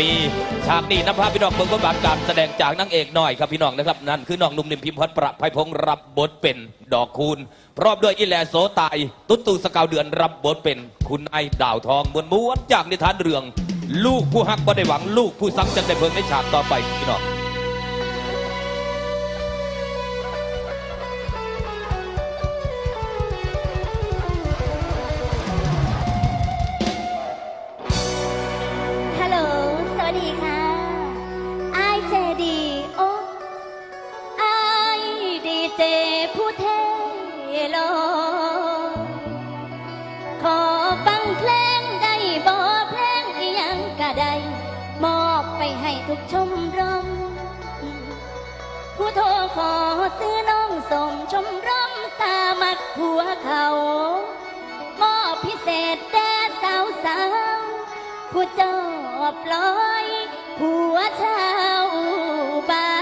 มีฉากนี้นำภาพี่น้องเบิ้งบทบาทการแสดงจากนางเอกหน่อยครับพี่น้องนะครับนั่นคือน้องนุ่มนิ่มพิมพ์พัฒน์ประภัยพงศ์รับบทเป็นดอกคูณพร้อมด้วยอิแลโสตายตุ๊ตูสกาวเดือนรับบทเป็นคุณไอดาวทองมวนม้วนจากนิทานเรื่อง ลูกผู้ฮักบ่ได้หวังลูกผู้ซักจะได้เบิ่งในฉากต่อไปพี่น้อง ผู้เทโลขอฟังเพลงได้บ่เพลงอีหยังก็ได้มอบไปให้ทุกชมรม ผู้โทรขอซื้อน้องสมชมรมสามัคผัวเขามอบพิเศษแด่สาวสาวผู้เจ้าปล่อยผัวชาวบ้าน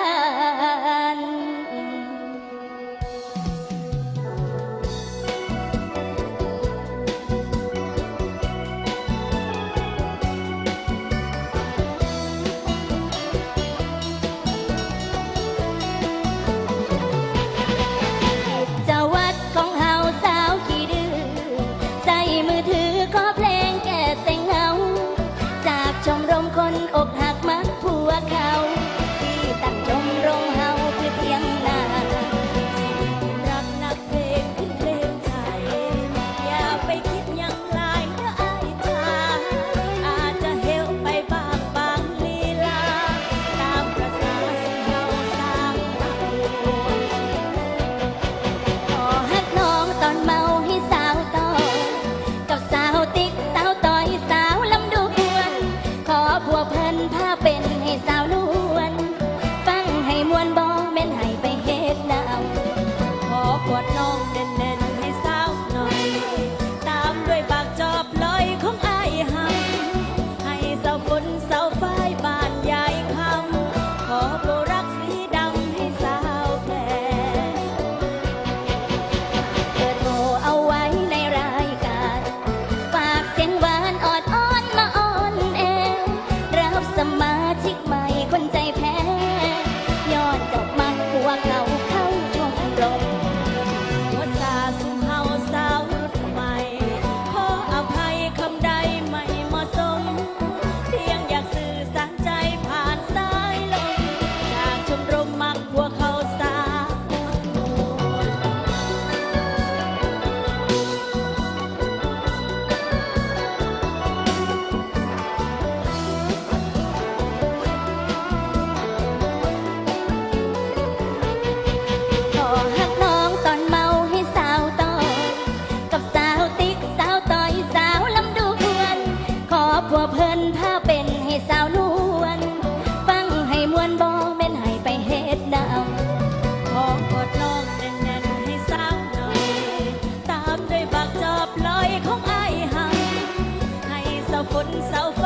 คนเสาไฟ